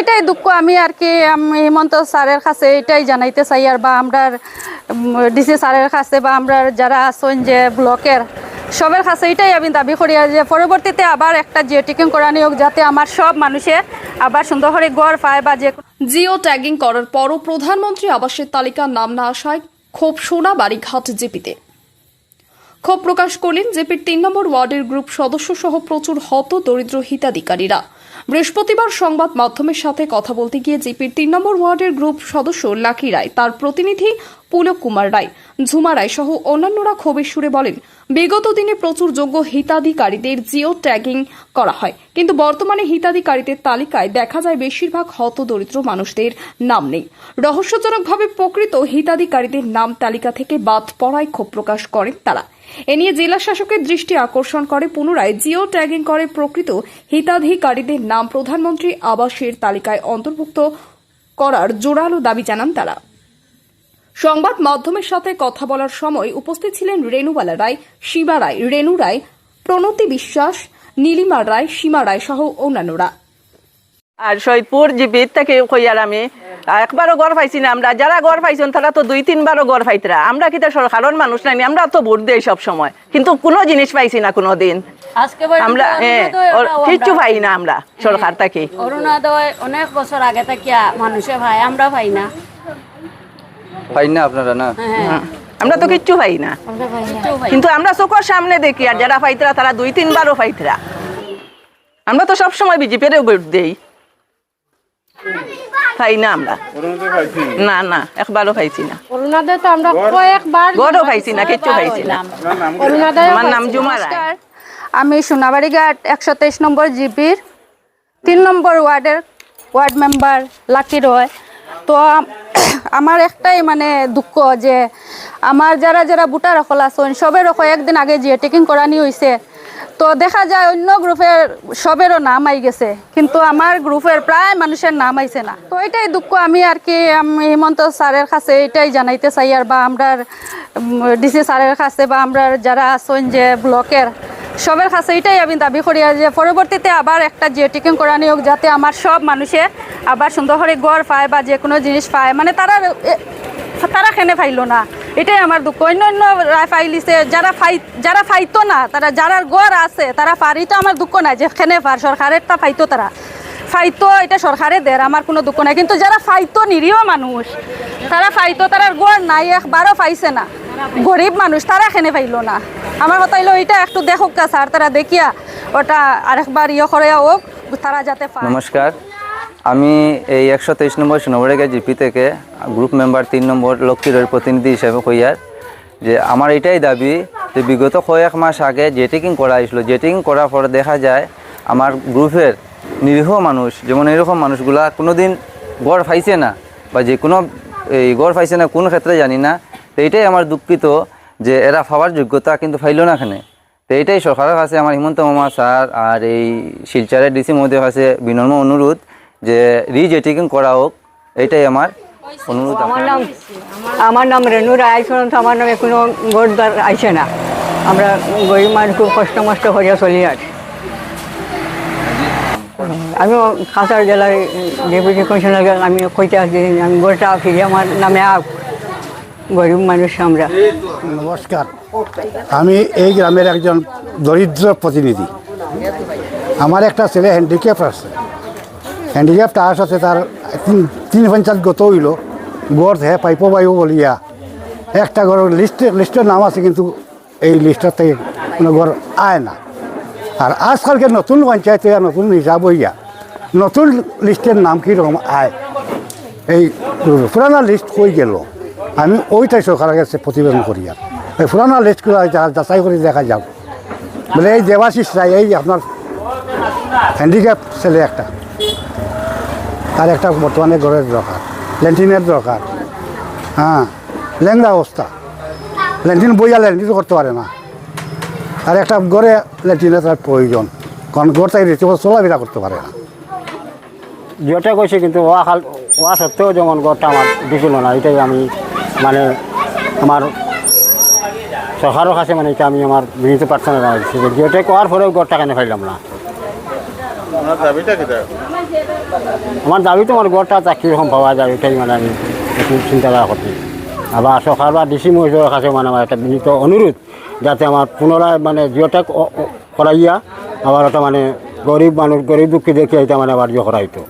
এটাই দুঃখ, আমি আর কি হেমন্ত স্যারের কাছে এটাই জানাইতে চাই, আর বা আমরা ডিসি স্যারের কাছে বা আমরা যারা আছেন যে ব্লকের, সবের কাছে এটাই আমি দাবি করি যে পরবর্তীতে আবার একটা জিও টিকিং করা নিয়োগ যাতে আমার সব মানুষে আবার সুন্দর করে গড় পায় বা যে জিও ট্যাগিং করার পরও প্রধানমন্ত্রী আবাসের তালিকার নাম না আসায় ক্ষোভ সোনা বাড়িঘাট জিপিতে। ক্ষোভ প্রকাশ করলেন জেপির তিন নম্বর ওয়ার্ডের গ্রুপ সদস্য সহ প্রচুর হত দরিদ্র হিতাধিকারীরা। বৃহস্পতিবার সংবাদ মাধ্যমের সাথে কথা বলতে গিয়ে জিপির তিন নম্বর ওয়ার্ডের গ্রুপ সদস্য লাকি রায়, তার প্রতিনিধি পুলক কুমার রায়। ঝুমা রায় সহ অন্যান্যরা ক্ষোভের সুরে বলেন, বিগত দিনে প্রচুর যোগ্য হিতাধিকারীদের জিও ট্যাগিং করা হয়। কিন্তু বর্তমানে হিতাধিকারীদের তালিকায় দেখা যায় বেশিরভাগ হত দরিদ্র মানুষদের নাম নেই। রহস্যজনকভাবে প্রকৃত হিতাধিকারীদের নাম তালিকা থেকে বাদ পড়ায় ক্ষোভ প্রকাশ করেন তারা। এ নিয়ে জেলা শাসকের দৃষ্টি আকর্ষণ করে, পুনরায় জিও ট্যাগিং করে প্রকৃত হিতাধিকারীদের নাম প্রধানমন্ত্রী আবাসের তালিকায় অন্তর্ভুক্ত করার জোরালো দাবি জানান তারা। সংবাদ মাধ্যমের সাথে কথা বলার সময় উপস্থিত ছিলেন রেণুবালা রায় শিবা রায় রেণু রায় প্রণতি বিশ্বাস নীলিমা রায় সীমা রায় সহ অন্যান্যরা। আর সৈদপুর জিপিত থেকে কইয়ার আমি? একবারও গড় পাইছি না আমরা যারা গড় পাইছেন তারা তো দুই তিনবারও গড় পাইতরা। আমরা কিন্তু সরকারের মানুষ নাই আমরা তো ভোট দেই সব সময়। কিন্তু কোনো জিনিস পাইছি না কোনো দিন আমরা হ্যাঁ, ওটাও কিচ্ছু পাই না আমরা সরকার থেকে অরুণোদয় অনেক বছর আগে থেকে মানুষে ভাই আমরা পাই না। পাই না আপনারা না? হ্যাঁ আমরা তো কিচ্ছু পাই না। না। না। কিন্তু আমরা চোখের সামনে দেখি আর যারা পাইতরা তারা দুই তিনবারও পাইতরা আমরা তো সব সময় বিজেপির ভোট দেই। পাই না আমরা। না না একবারও পাইছি না। অরুণোদয় তো আমরা কয়েকবার গড়ও পাইছি না কিচ্ছু পাইছি না। অরুণোদয় আমার নাম জুমা আমি সোনাবাড়ি ঘাট একশো তেইশ নম্বর জিপির তিন নম্বর ওয়ার্ডের ওয়ার্ড মেম্বার লাকি রয়। তো আমার একটাই মানে দুঃখ যে আমার যারা যারা বুটার সকল আছেন, সবের কয়েকদিন আগে যে টেকিং করানি হয়েছে তো দেখা যায় অন্য গ্রুপের সবেরও নাম আই গেছে, কিন্তু আমার গ্রুপের প্রায় মানুষের নাম আইছে না। তো এটাই দুঃখ, আমি আর কি, আমি হেমন্ত স্যারের কাছে এটাই জানাইতে চাই আর বা আমরা ডিসি স্যারের কাছে বা আমরা যারা আছেন যে ব্লকের সবের কাছে এটাই আমি দাবি করি যে পরবর্তীতে আবার একটা জিও টিকিং করা নিয়োগ যাতে আমার সব মানুষে আবার সুন্দর করে গড় পায় বা যে কোনো জিনিস পায়। মানে তারা তারা খেনে পাইলো না। এটাই আমার দুঃখ। অন্য অন্য ফাইলিছে, যারা ফাই, যারা ফাইতো না, তারা যারা গড় আছে, তারা পারি তো আমার দুঃখ নাই যে খেনে পার। সরকারের তা ফাইতো তারা। ফাইতো, এটা সরকারে দের আমার কোনো দুঃখ নাই। কিন্তু যারা ফাইতো নিরীহ মানুষ, তারা ফাইতো তারা গড় নাই, একবারও পাইছে না। গরিব মানুষ, তারা খেনে পাইলো না। আমার কথা হইল এটা একটু দেখুক কা স্যার, তারা দেখিয়া ওটা আরেকবার ইয়ে করে হোক, তারা যাতে নমস্কার। আমি এই একশো তেইশ নম্বর সোনবরেগা জিপি থেকে গ্রুপ মেম্বার তিন নম্বর লক্ষ্মীর প্রতিনিধি হিসেবে কইয়ার যে আমার এটাই দাবি যে বিগত কয়েক মাস আগে জেটিং করা হয়েছিল। জেটিং করার পর দেখা যায়, আমার গ্রুপের নিরীহ মানুষ, যেমন এরকম মানুষগুলা কোনোদিন গড় পাইছে না, বা যে কোনো এই গড় পাইছে না, কোন ক্ষেত্রে জানি না, তো এইটাই আমার দুঃখিত। যে এরা পাওয়ার যোগ্যতা কিন্তু ফাইল না এখানে। তো এটাই সরকারের কাছে আমার হিমন্ত মামা স্যার আর এই শিলচারের ডিসি মহোদয়ের কাছে বিনম্র অনুরোধ যে রিজেটিং করা হোক, এটাই আমার অনুরোধ আমার নাম আমার নাম রেণু রায় শুনুন আমার নামে কোনো গোটদার আইছে না। আমরা গরিব মানুষ, খুব কষ্ট মষ্ট হয়ে চলি আর আমি কাছাড় জেলার ডেপুটি কমিশনার আমি কইতে আসছি, আমি গোটা ফিরে আমার নামে আপ। গরিব মানুষ আমরা। নমস্কার। আমি এই গ্রামের একজন দরিদ্র প্রতিনিধি। আমার একটা ছেলে হ্যান্ডিক্যাপ আছে। হ্যান্ডিক্যাপ তার সাথে তার তিন তিন পঞ্চায়েত গত হইল। গড় হে পাইপ পাইব বলিয়া। একটা গড়ের লিস্টে লিস্টের নাম আছে কিন্তু এই লিস্টের থেকে কোনো ঘর আয় না। আর আজকালকে নতুন পঞ্চায়েতে নতুন হিসাব হইয়া, নতুন লিস্টের নাম কীরকম আয় এই পুরানা লিস্ট কই গেল। আমি ওইটাই সরকারের কাছে প্রতিবেদন করি আর। এই পুরানা লিস্টগুলো যাচাই করে দেখা যাও বলে এই দেবাশিস রায়, এই আপনার হ্যান্ডিক্যাপ ছেলে একটা। তার একটা বর্তমানে ঘরের দরকার, ল্যান্টিনের দরকার। হ্যাঁ ল্যাংড়া অবস্থা। ল্যান্টিন বইয়া ল্যান্টিন করতে পারে না। আর একটা ঘরে ল্যান্টিনের তার প্রয়োজন। কারণ ঘর তাই রীতি চলাফেরা করতে পারে না। যেটা কইছে কিন্তু ওয়া খাল ওয়া সত্ত্বেও যেমন গড়টা আমার দিছিল না, এটাই আমি মানে আমার সরকারের কাছে মানে এটা আমি আমার বিনীত প্রার্থনা জানাচ্ছি যে যেটা করার পরেও গড়টা কেন ফাইলাম না? আমার দাবি তো আমার তা কীরকম পাওয়া যায় ওইটাই মানে আমি একটু চিন্তাধারা করছি আবার সরকার বা ডিসি মহিলার কাছে মানে আমার একটা বিনীত অনুরোধ যাতে আমার পুনরায় মানে জিওটা করাইয়া আবার ওটা মানে গরিব মানুষ গরিব দুঃখী দেখে এটা মানে আবার ইয়ে করা হইতো